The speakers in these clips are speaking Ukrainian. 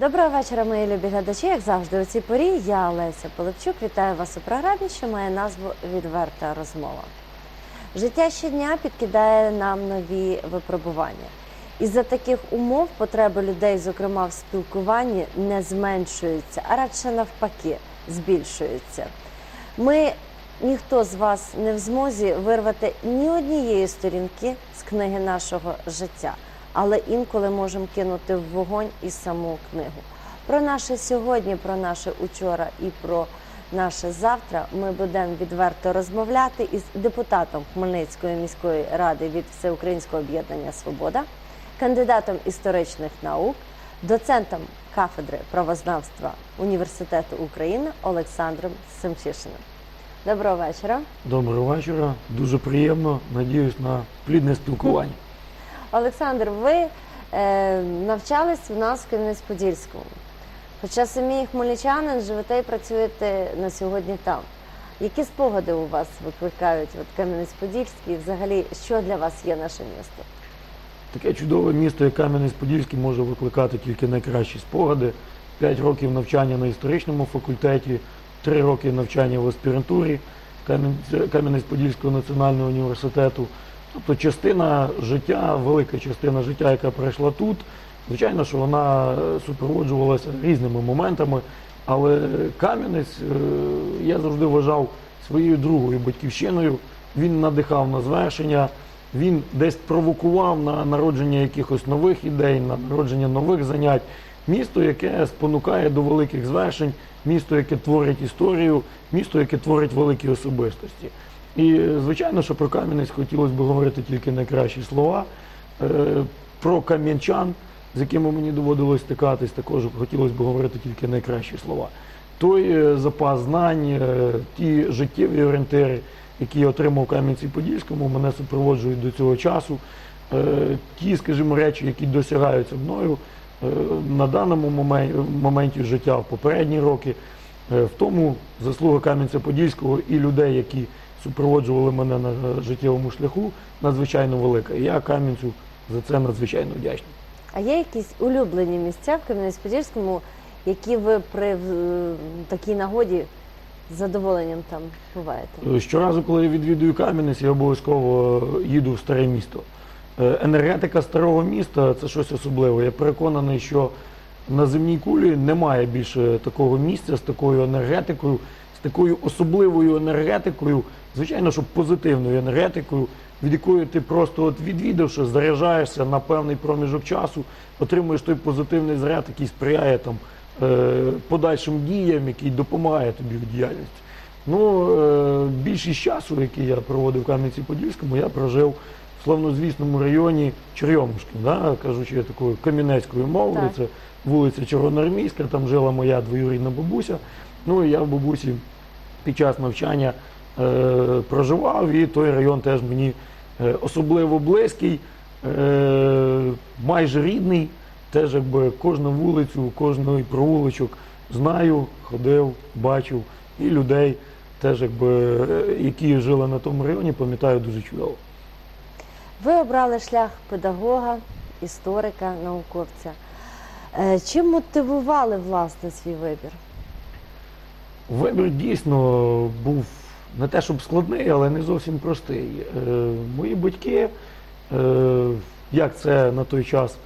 Доброго вечора, мої любі глядачі. Як завжди, у цій порі я Олеся Полипчук. Вітаю вас у програмі, що має назву Відверта розмова. Життя щодня підкидає нам нові випробування. Із-за таких умов потреби людей, зокрема в спілкуванні, не зменшуються, а радше навпаки збільшуються. Ми ніхто з вас не в змозі вирвати ні однієї сторінки з книги нашого життя, але інколи можемо кинути в вогонь і саму книгу. Про наше сьогодні, про наше учора і про наше завтра ми будемо відверто розмовляти із депутатом Хмельницької міської ради від Всеукраїнського об'єднання Свобода, кандидатом історичних наук, доцентом кафедри правознавства Університету України Олександром Семчишиним. Доброго вечора. Доброго вечора. Дуже приємно. Надіюсь на плідне спілкування. Олександр, ви е, навчались в нас в Кам'янець-Подільському. Хоча самі хмельничанин живете і працюєте на сьогодні там. Які спогади у вас викликають Кам'янець-Подільський? І взагалі, що для вас є наше місто? Таке чудове місто, як Кам'янець-Подільський, може викликати тільки найкращі спогади. П'ять років навчання на історичному факультеті, три роки навчання в аспірантурі Кам'янець- Кам'янець-Подільського національного університету. Тобто частина життя, велика частина життя, яка пройшла тут, звичайно, що вона е, супроводжувалася різними моментами. Але Кам'янець е, я завжди вважав своєю другою батьківщиною. Він надихав на звершення, він десь провокував на народження якихось нових ідей, на народження нових занять. Місто, яке спонукає до великих звершень, місто, яке творить історію, місто, яке творить великі особистості. І звичайно, що про Кам'янець хотілося б говорити тільки найкращі слова. Е, Про кам'янчан, з якими мені доводилось стикатись, також хотілося б говорити тільки найкращі слова. Той е, запас знань, е, ті життєві орієнтири, які я отримав у Кам'янці-Подільському, мене супроводжують до цього часу. Ті, скажімо, речі, які досягаються мною на даному момен- моменті життя в попередні роки, в тому заслуга Кам'янця-Подільського і людей, які супроводжували мене на е, життєвому шляху, надзвичайно велика. І я Кам'янцю за це надзвичайно вдячний. А є якісь улюблені місця в Кам'янець-Подільському, які ви при е, такій нагоді з задоволенням там буваєте? Е, Щоразу, коли я відвідую Кам'янець, я обов'язково їду в старе місто. Е, Енергетика старого міста це щось особливе. Я переконаний, що на земній кулі немає більше такого місця з такою енергетикою, з такою особливою енергетикою, звичайно, що позитивною енергетикою, від якої ти просто от відвідавши, заряджаєшся на певний проміжок часу, отримуєш той позитивний заряд, який сприяє там е, подальшим діям, який допомагає тобі в діяльності. Ну, е, більшість часу, який я проводив в Кам'янці-Подільському, я прожив в славнозвісному районі да, кажучи такою кам'янецькою мовою. Так. Це вулиця Червоноармійська, там жила моя двоюрідна бабуся. Ну і я в бабусі під час навчання е, проживав, і той район теж мені е, особливо близький, е, майже рідний. Теж якби кожну вулицю, кожний провулочок знаю, ходив, бачив, і людей, теж якби, е, які жили на тому районі, пам'ятаю дуже чудово. Ви обрали шлях педагога, історика, науковця. Е, Чим мотивували власне свій вибір? Вибір дійсно був не те, щоб складний, але не зовсім простий. Е, мої батьки, е, як це на той час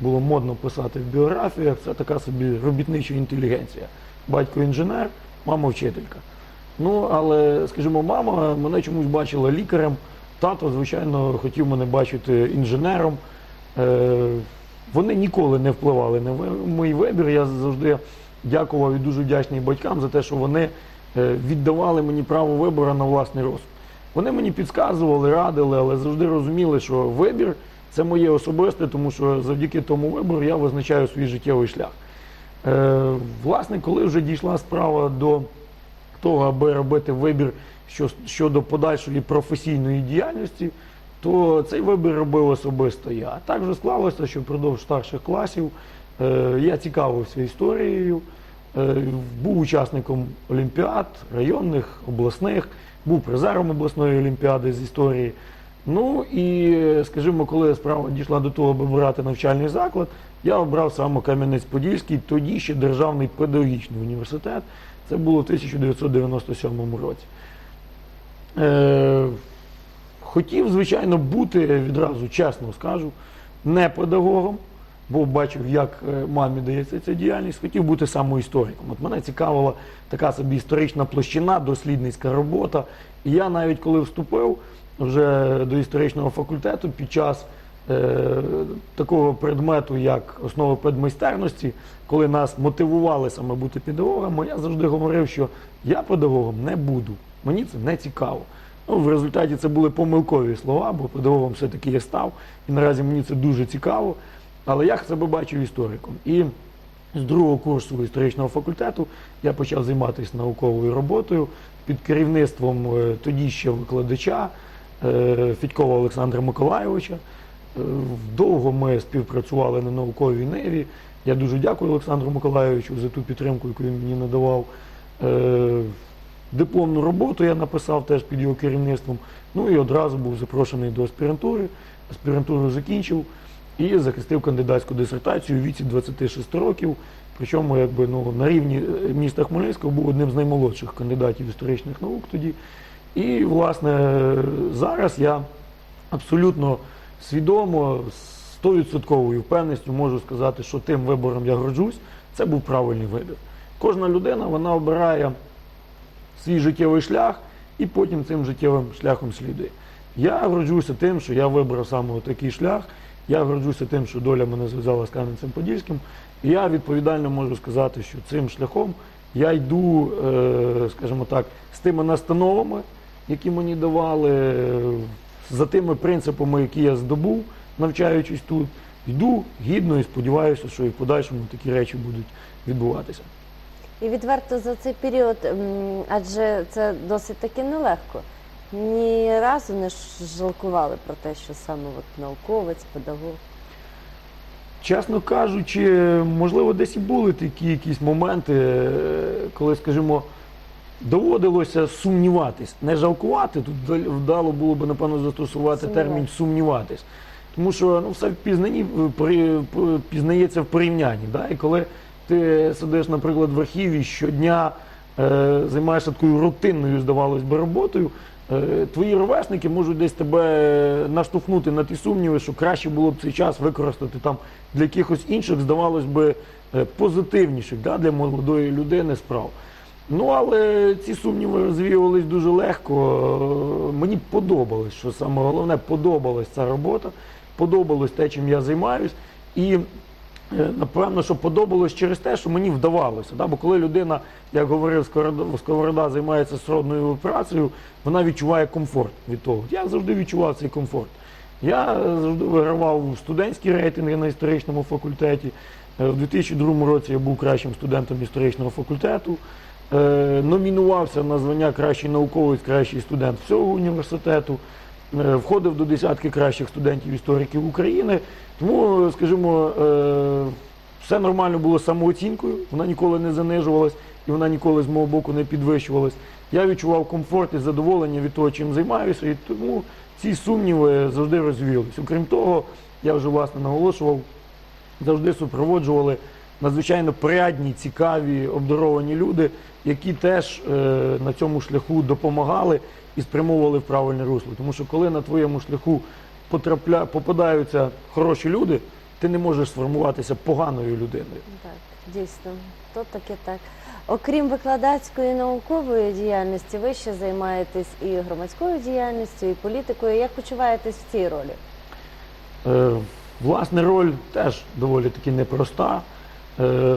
було модно писати в біографіях, це така собі робітнича інтелігенція. Батько інженер, мама вчителька. Ну, але, скажімо, мама мене чомусь бачила лікарем, тато, звичайно, хотів мене бачити інженером. Е, вони ніколи не впливали на мій вибір. Я завжди дякував і дуже вдячний батькам за те, що вони е, віддавали мені право вибору на власний розсуд. Вони мені підказували, радили, але завжди розуміли, що вибір це моє особисте, тому що завдяки тому вибору я визначаю свій життєвий шлях. Е, власне, коли вже дійшла справа до того, аби робити вибір що- щодо подальшої професійної діяльності, то цей вибір робив особисто я. Так вже склалося, що впродовж старших класів я цікавився історією, е, був учасником олімпіад, районних, обласних, був призером обласної олімпіади з історії. Ну і, скажімо, коли справа дійшла до того, аби брати навчальний заклад, я обрав саме Кам'янець-Подільський, тоді ще Державний педагогічний університет. Це було в 1997 році. Е, хотів, звичайно, бути відразу, чесно скажу, не педагогом, бо бачив, як е, мамі дається ця діяльність, хотів бути самоісториком. От мене цікавила така собі історична площина, дослідницька робота. І я навіть коли вступив вже до історичного факультету під час е, такого предмету, як основи педмайстерності, коли нас мотивували саме бути педагогами, я завжди говорив, що я педагогом не буду. Мені це не цікаво. Ну, в результаті це були помилкові слова, бо педагогом все-таки я став, і наразі мені це дуже цікаво. Але я себе бачив істориком. І з другого курсу історичного факультету я почав займатися науковою роботою під керівництвом е, тоді ще викладача е, Фідькова Олександра Миколайовича. Е, Довго ми співпрацювали на науковій ниві. Я дуже дякую Олександру Миколайовичу за ту підтримку, яку він мені надавав. Дипломну роботу я написав теж під його керівництвом. Ну і одразу був запрошений до аспірантури. Аспірантуру закінчив і захистив кандидатську дисертацію у віці 26 років. Причому якби, ну, на рівні е, міста Хмельницького був одним з наймолодших кандидатів історичних наук тоді. І, власне, зараз я абсолютно свідомо, з 100% впевненістю можу сказати, що тим вибором я горджусь, це був правильний вибір. Кожна людина вона обирає свій життєвий шлях і потім цим життєвим шляхом слідує. Я горджуся тим, що я вибрав саме такий шлях. Я горджуся тим, що доля мене зв'язала з Кам'янцем Подільським. І я відповідально можу сказати, що цим шляхом я йду, е, скажімо так, з тими настановами, які мені давали, за тими принципами, які я здобув, навчаючись тут. Йду гідно і сподіваюся, що і в подальшому такі речі будуть відбуватися. І відверто за цей період, адже це досить таки нелегко. Ні разу не жалкували про те, що саме от науковець, педагог. Чесно кажучи, можливо, десь і були такі якісь моменти, е, коли, скажімо, доводилося сумніватись, не жалкувати. Тут вдало було б, напевно, застосувати Сумніватись. термін сумніватись. Тому що ну, все в пізнанні е, при- пізнається в порівнянні. Да? І коли ти сидиш, наприклад, в архіві щодня займаєшся такою рутинною, здавалось би, роботою, е, твої ровесники можуть десь тебе наштовхнути на ті сумніви, що краще було б цей час використати там для якихось інших, здавалось би, е, позитивніших да, для молодої людини справ. Ну, але ці сумніви розвіювались дуже легко. Е, Мені подобалось, що саме головне, подобалась ця робота, подобалось те, чим я займаюсь. І Е, Напевно, що подобалось через те, що мені вдавалося. Да? Бо коли людина, як говорив Сковорода, займається сродною операцією, вона відчуває комфорт від того. Я завжди відчував цей комфорт. Я е, завжди вигравав студентські рейтинги на історичному факультеті. Е, У 2002 році я був кращим студентом історичного факультету. Е, Номінувався на звання кращий науковець, кращий студент всього університету. Е, Входив до десятки кращих студентів істориків України. Тому, скажімо, е, все нормально було з самооцінкою, вона ніколи не занижувалась і вона ніколи з мого боку не підвищувалась. Я відчував комфорт і задоволення від того, чим займаюся, і тому ці сумніви завжди розвіялись. Окрім того, я вже власне наголошував, завжди супроводжували надзвичайно порядні, цікаві, обдаровані люди, які теж е, на цьому шляху допомагали і спрямовували в правильне русло. Тому що коли на твоєму шляху потрапля... попадаються хороші люди, ти не можеш сформуватися поганою людиною. Так, дійсно, то таке так. Окрім викладацької і наукової діяльності, ви ще займаєтесь і громадською діяльністю, і політикою. Як почуваєтесь в цій ролі? Е, власне, роль теж доволі таки непроста. Е,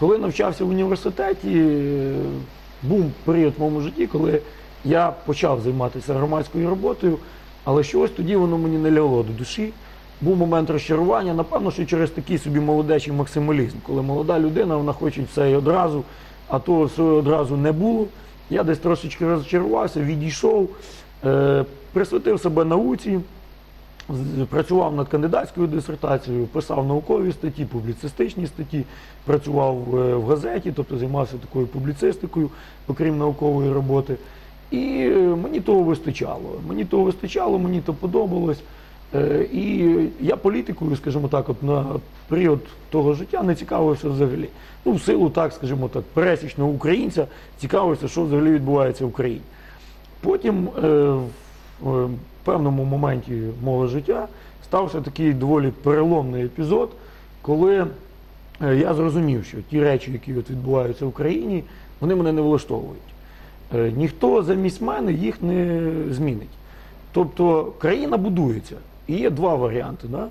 коли навчався в університеті, е, був період в моєму житті, коли я почав займатися громадською роботою, але щось тоді воно мені не лягло до душі. Був момент розчарування, напевно, що через такий собі молодечий максималізм, коли молода людина вона хоче все і одразу, а того всього одразу не було. Я десь трошечки розчарувався, відійшов, е, присвятив себе науці, працював над кандидатською дисертацією, писав наукові статті, публіцистичні статті, працював е, в газеті, тобто займався такою публіцистикою, окрім наукової роботи. І е, мені того вистачало. Мені того вистачало, мені то подобалось. Е, І я політикою, скажімо так, от на період того життя не цікавився взагалі. Ну, в силу так, скажімо так, пересічного українця цікавився, що взагалі відбувається в Україні. Потім е, в певному моменті мого життя стався такий доволі переломний епізод, коли я зрозумів, що ті речі, які от відбуваються в Україні, вони мене не влаштовують. Е, Ніхто замість мене їх не змінить. Тобто країна будується. І є два варіанти. Да?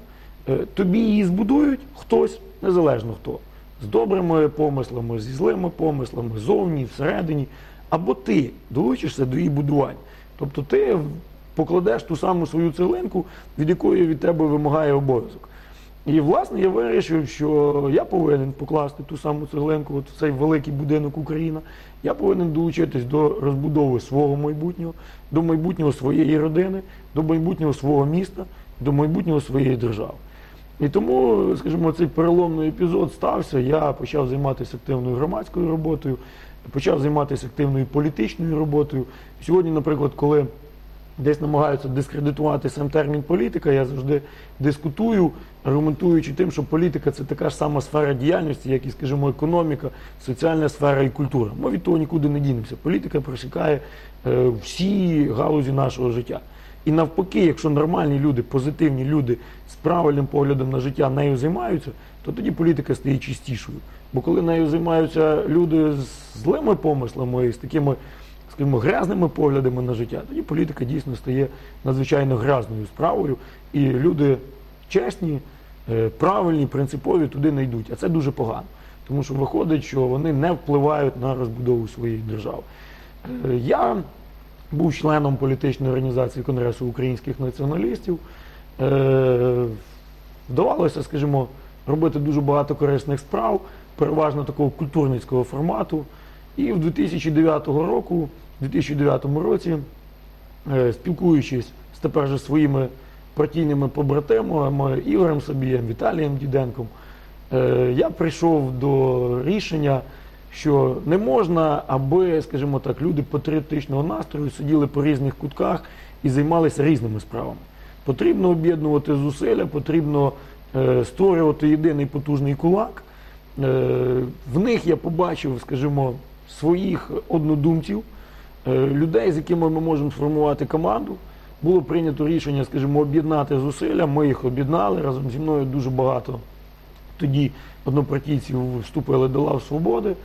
Е, Тобі її збудують хтось, незалежно хто, з добрими помислами, зі злими помислами, зовні, всередині, або ти долучишся до її будування. Тобто ти покладеш ту саму свою цеглинку, від якої від тебе вимагає обов'язок. І власне я вирішив, що я повинен покласти ту саму цеглинку, от цей великий будинок Україна. Я повинен долучитись до розбудови свого майбутнього, до майбутнього своєї родини, до майбутнього свого міста, до майбутнього своєї держави. І тому, скажімо, цей переломний епізод стався. Я почав займатися активною громадською роботою, почав займатися активною політичною роботою. Сьогодні, наприклад, коли десь намагаються дискредитувати сам термін політика, я завжди дискутую, аргументуючи тим, що політика це така ж сама сфера діяльності, як і, скажімо, економіка, соціальна сфера і культура. Ми від того нікуди не дінемося. Політика просікає е, всі галузі нашого життя. І навпаки, якщо нормальні люди, позитивні люди з правильним поглядом на життя нею займаються, то тоді політика стає чистішою. Бо коли нею займаються люди з злими помислами і з такими, скажімо, грязними поглядами на життя, тоді політика дійсно стає надзвичайно грязною справою, і люди чесні, е, правильні, принципові туди не йдуть. А це дуже погано. Тому що виходить, що вони не впливають на розбудову своєї держави. Е, Я був членом політичної організації Конгресу українських націоналістів. Е, Вдавалося, скажімо, робити дуже багато корисних справ, переважно такого культурницького формату. І в 2009 року, в 2009 році, е, спілкуючись з тепер же своїми партійними побратимами Ігорем Собієм, Віталієм Діденком, е, я прийшов до рішення, що не можна, аби, скажімо так, люди патріотичного настрою сиділи по різних кутках і займалися різними справами. Потрібно об'єднувати зусилля, потрібно е, створювати єдиний потужний кулак. В них я побачив, скажімо, своїх однодумців, е, людей, з якими ми можемо сформувати команду. Було прийнято рішення, скажімо, об'єднати зусилля. Ми їх об'єднали разом зі мною дуже багато тоді однопартійців вступили до лав свободи.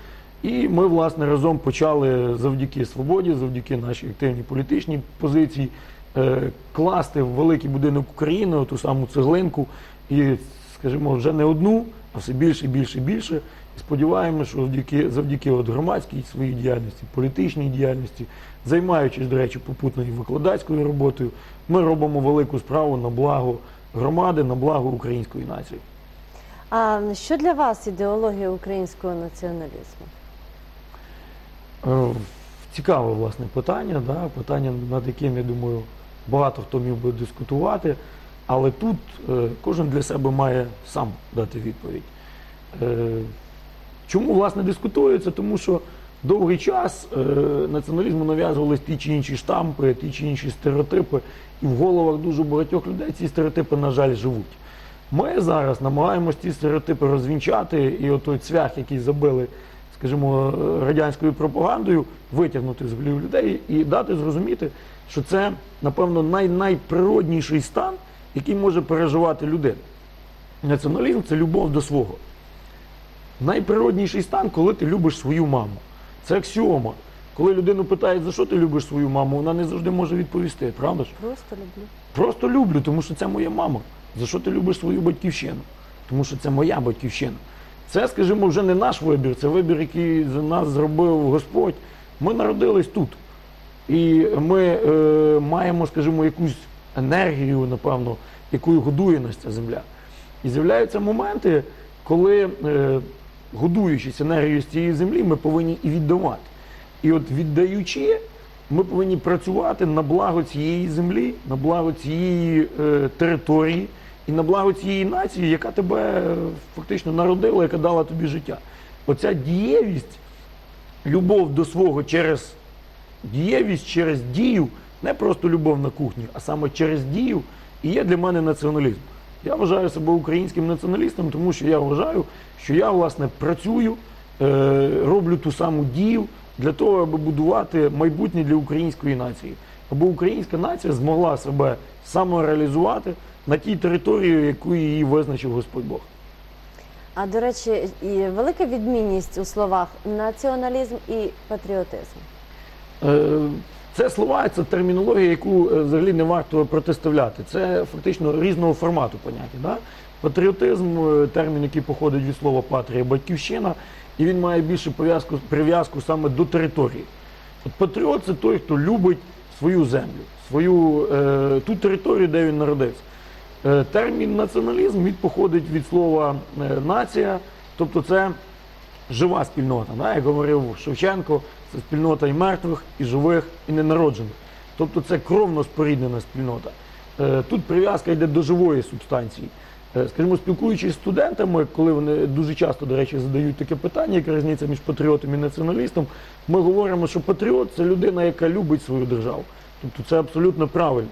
І ми, власне, разом почали завдяки свободі, завдяки нашій активній політичній позиції, е, класти в великий будинок України ту саму цеглинку і, скажімо, вже не одну, а все більше, більше, більше. Сподіваємося, що завдяки, завдяки от громадській своїй діяльності, політичній діяльності, займаючись, до речі, попутною викладацькою роботою, ми робимо велику справу на благо громади, на благо української нації. А що для вас ідеологія українського націоналізму? Е, Цікаве власне питання, да? питання, над яким, я думаю, багато хто міг би дискутувати, але тут е, кожен для себе має сам дати відповідь. Чому власне дискутується? Тому що довгий час е, націоналізму нав'язувались ті чи інші штампи, ті чи інші стереотипи, і в головах дуже багатьох людей ці стереотипи, на жаль, живуть. Ми зараз намагаємося ці стереотипи розвінчати, і отой цвях, який забили, скажімо, радянською пропагандою, витягнути з голів людей і дати зрозуміти, що це, напевно, най- найприродніший стан, який може переживати людина. Націоналізм це любов до свого. Найприродніший стан, коли ти любиш свою маму. Це аксіома. Коли людину питають, за що ти любиш свою маму, вона не завжди може відповісти, правда ж? Просто люблю. Просто люблю, тому що це моя мама. За що ти любиш свою батьківщину? Тому що це моя батьківщина. Це, скажімо, вже не наш вибір, це вибір, який за нас зробив Господь. Ми народились тут. І ми е, маємо, скажімо, якусь енергію, напевно, якою годує нас ця земля. І з'являються моменти, коли, е, годуючись енергією з цієї землі, ми повинні і віддавати. І от віддаючи, ми повинні працювати на благо цієї землі, на благо цієї е, території і на благо цієї нації, яка тебе е, фактично народила, яка дала тобі життя. Оця дієвість, любов до свого через дієвість через дію, не просто любов на кухні, а саме через дію, і є для мене націоналізм. Я вважаю себе українським націоналістом, тому що я вважаю, що я власне працюю, е, роблю ту саму дію для того, аби будувати майбутнє для української нації, аби українська нація змогла себе самореалізувати на тій території, яку її визначив Господь Бог. А до речі, і велика відмінність у словах націоналізм і патріотизм. Е, Це слова, це термінологія, яку е, взагалі не варто протиставляти. Це фактично різного формату поняття. Да? Патріотизм е, термін, який походить від слова патрія, батьківщина, і він має більше пов'язку, прив'язку саме до території. От патріот це той, хто любить свою землю, свою е, ту територію, де він народився. Е, термін націоналізм він походить від слова е, нація, тобто це жива спільнота. Да? Як говорив Шевченко, це спільнота і мертвих, і живих, і ненароджених. Тобто це кровно споріднена спільнота. Е, Тут прив'язка йде до живої субстанції. Е, Скажімо, спілкуючись з студентами, коли вони дуже часто, до речі, задають таке питання, яка різниця між патріотом і націоналістом, ми говоримо, що патріот це людина, яка любить свою державу. Тобто це абсолютно правильно.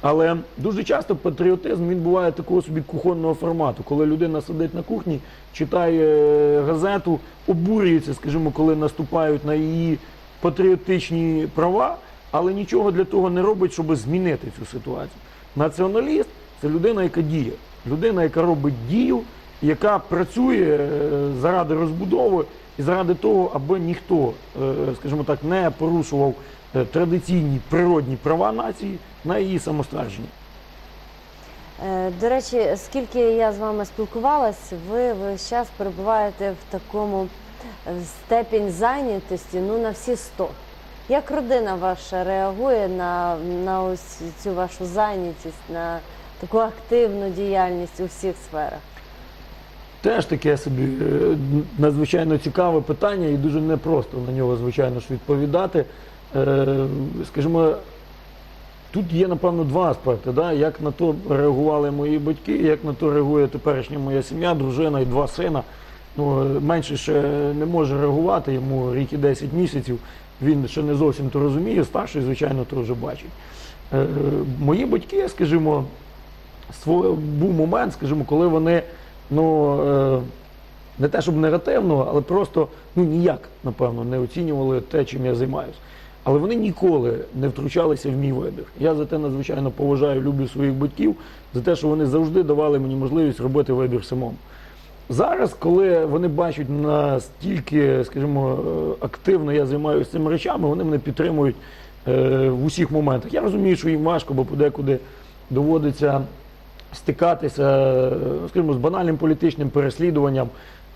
Але дуже часто патріотизм він буває такого собі кухонного формату, коли людина сидить на кухні, читає е, газету, обурюється, скажімо, коли наступають на її патріотичні права, але нічого для того не робить, щоб змінити цю ситуацію. Націоналіст це людина, яка діє, людина, яка робить дію, яка працює е, заради розбудови і заради того, аби ніхто, е, скажімо так, не порушував традиційні природні права нації на її самоствердження. Е, До речі, скільки я з вами спілкувалась, ви весь час перебуваєте в такому е, степінь зайнятості ну на всі 100. Як родина ваша реагує на, на ось цю вашу зайнятість, на таку активну діяльність у всіх сферах? Теж таке собі е, надзвичайно цікаве питання і дуже непросто на нього, звичайно ж, відповідати. Е, Скажімо, тут є, напевно, два аспекти. Да? Як на то реагували мої батьки, як на то реагує теперішня моя сім'я, дружина і два сина. Ну, е, менше ще не може реагувати, йому рік і 10 місяців. Він ще не зовсім то розуміє, старший, звичайно, то вже бачить. Е, Мої батьки, скажімо, сво- був момент, скажімо, коли вони ну, е, не те, щоб негативно, але просто ну, ніяк, напевно, не оцінювали те, чим я займаюся. Але вони ніколи не втручалися в мій вибір. Я за те надзвичайно поважаю, люблю своїх батьків, за те, що вони завжди давали мені можливість робити вибір самому. Зараз, коли вони бачать настільки, скажімо, е, активно я займаюся цими речами, вони мене підтримують е, в усіх моментах. Я розумію, що їм важко, бо подекуди доводиться стикатися, е, скажімо, з банальним політичним переслідуванням,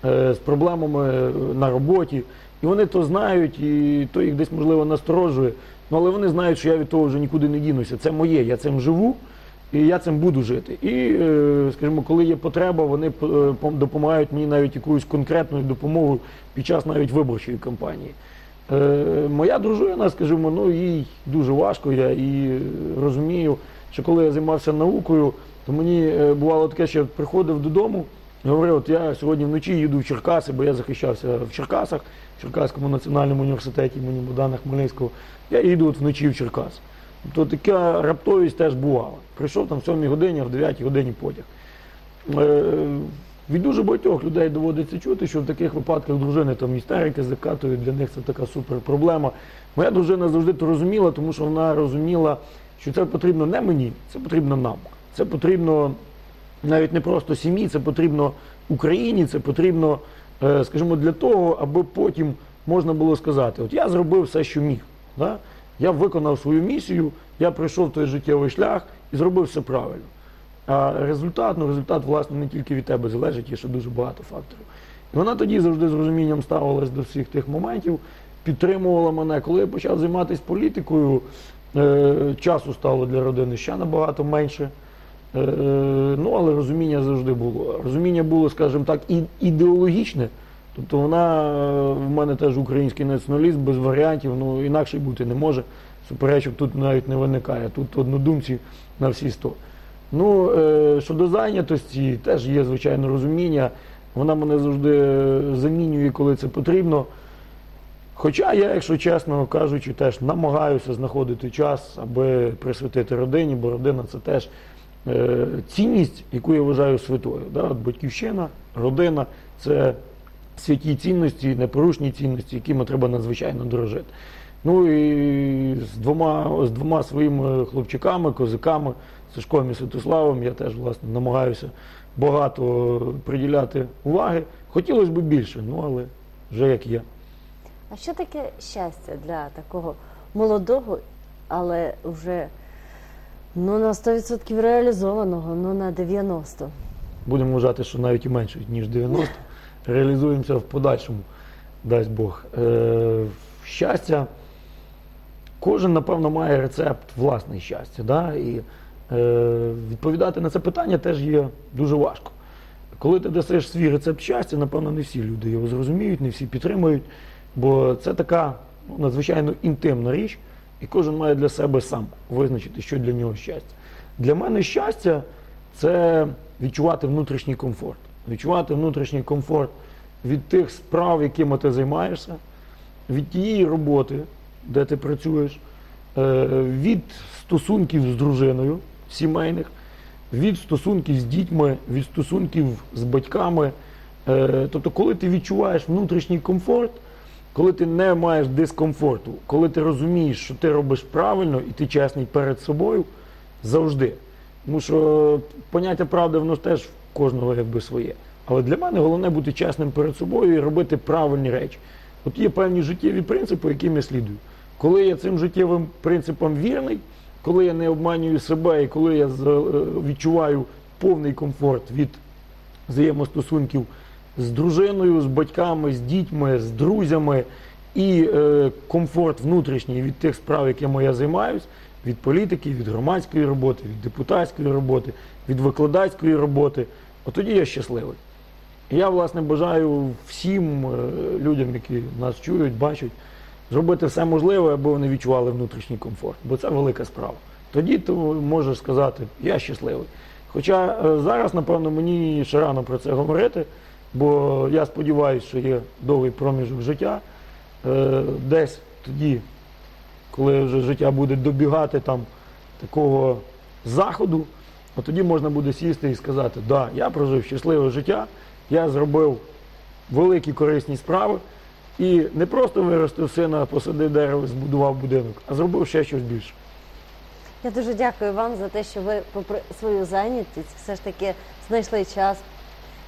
з проблемами на роботі. І вони то знають, і то їх десь можливо насторожує. Ну, але вони знають, що я від того вже нікуди не дінуся. Це моє, я цим живу. І я цим буду жити. І, е, скажімо, коли є потреба, вони е, допомагають мені навіть якоюсь конкретною допомогою під час навіть виборчої кампанії. Е, Моя дружина, скажімо, ну їй дуже важко, я і розумію, що коли я займався наукою, то мені бувало таке, що я приходив додому, говорив, от я сьогодні вночі їду в Черкаси, бо я захищався в Черкасах, Черкаському національному університеті імені Богдана Хмельницького. Я їду вночі в Черкас. То така раптовість теж бувала. Прийшов там в 7 годині, а в 9 годині потяг. Е, від дуже багатьох людей доводиться чути, що в таких випадках дружини там істерики закатують, для них це така супер проблема. Моя дружина завжди то розуміла, тому що вона розуміла, що це потрібно не мені, це потрібно нам. Це потрібно навіть не просто сім'ї, це потрібно Україні, це потрібно, скажімо, для того, аби потім можна було сказати, от я зробив все, що міг. Да? Я виконав свою місію, я пройшов той життєвий шлях і зробив все правильно. А результат, ну результат, власне, не тільки від тебе залежить, є ще дуже багато факторів. І вона тоді завжди з розумінням ставилась до всіх тих моментів, підтримувала мене. Коли я почав займатися політикою, е, часу стало для родини ще набагато менше. Е, ну, але розуміння завжди було. Розуміння було, скажімо так, ідеологічне. Тобто вона е, в мене теж український націоналіст без варіантів, ну інакше бути не може. Суперечок тут навіть не виникає. Тут однодумці на всі сто. Ну, е, щодо зайнятості, теж є, звичайно, розуміння. Вона мене завжди е, замінює, коли це потрібно. Хоча я, якщо чесно кажучи, теж намагаюся знаходити час, аби присвятити родині, бо родина це теж е, цінність, яку я вважаю святою. Да? Батьківщина, родина це святі цінності, непорушні цінності, якими треба надзвичайно дорожити. Ну і з двома, з двома своїми хлопчиками, козаками, Сашком і Святославом, я теж власне намагаюся багато приділяти уваги. Хотілося б більше, ну але вже як є. А що таке щастя для такого молодого, але вже ну, на 100% реалізованого, ну на 90%? Будемо вважати, що навіть і менше, ніж 90. Реалізуємося в подальшому, дасть Бог. Е, щастя, кожен, напевно, має рецепт власне щастя. Да? І е, відповідати на це питання теж є дуже важко. Коли ти дасиш свій рецепт щастя, напевно, не всі люди його зрозуміють, не всі підтримують, бо це така ну, надзвичайно інтимна річ, і кожен має для себе сам визначити, що для нього щастя. Для мене щастя це відчувати внутрішній комфорт. Відчувати внутрішній комфорт від тих справ, якими ти займаєшся, від тієї роботи, де ти працюєш, е, від стосунків з дружиною сімейних, від стосунків з дітьми, від стосунків з батьками. Е, Тобто, коли ти відчуваєш внутрішній комфорт, коли ти не маєш дискомфорту, коли ти розумієш, що ти робиш правильно і ти чесний перед собою завжди. Тому що поняття правди, воно теж в кожного якби своє. Але для мене головне бути чесним перед собою і робити правильні речі. От є певні життєві принципи, яким я слідую. Коли я цим життєвим принципам вірний, коли я не обманюю себе і коли я е, відчуваю повний комфорт від взаємостосунків з дружиною, з батьками, з дітьми, з друзями і е, комфорт внутрішній від тих справ, якими я займаюсь, від політики, від громадської роботи, від депутатської роботи, від викладацької роботи, от тоді я щасливий. Я, власне, бажаю всім е, людям, які нас чують, бачать, зробити все можливе, аби вони відчували внутрішній комфорт, бо це велика справа. Тоді ти можеш сказати, я щасливий. Хоча е, зараз, напевно, мені ще рано про це говорити, бо я сподіваюся, що є довгий проміжок життя. Е, Десь тоді, коли вже життя буде добігати там такого заходу, от тоді можна буде сісти і сказати, да, я прожив щасливе життя, я зробив великі корисні справи і не просто виростив сина, посадив дерево, збудував будинок, а зробив ще щось більше. Я дуже дякую вам за те, що ви, попри свою зайнятість, все ж таки знайшли час,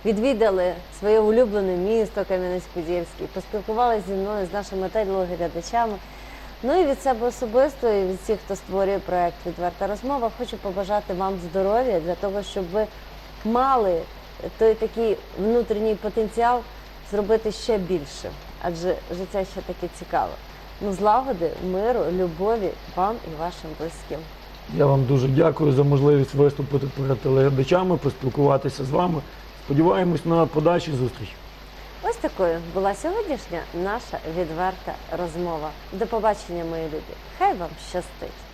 відвідали своє улюблене місто Кам'янець-Подільський, поспілкувалися зі мною, з нашими телеглядачами. Ну і від себе особисто, і від всіх, хто створює проект Відверта розмова, хочу побажати вам здоров'я для того, щоб ви мали той такий внутрішній потенціал зробити ще більше, адже життя ще таке цікаве. Ну, злагоди, миру, любові вам і вашим близьким. Я вам дуже дякую за можливість виступити перед телеглядачами, поспілкуватися з вами. Сподіваємось на подальші зустрічі. Ось такою була сьогоднішня наша відверта розмова. До побачення, мої любі. Хай вам щастить!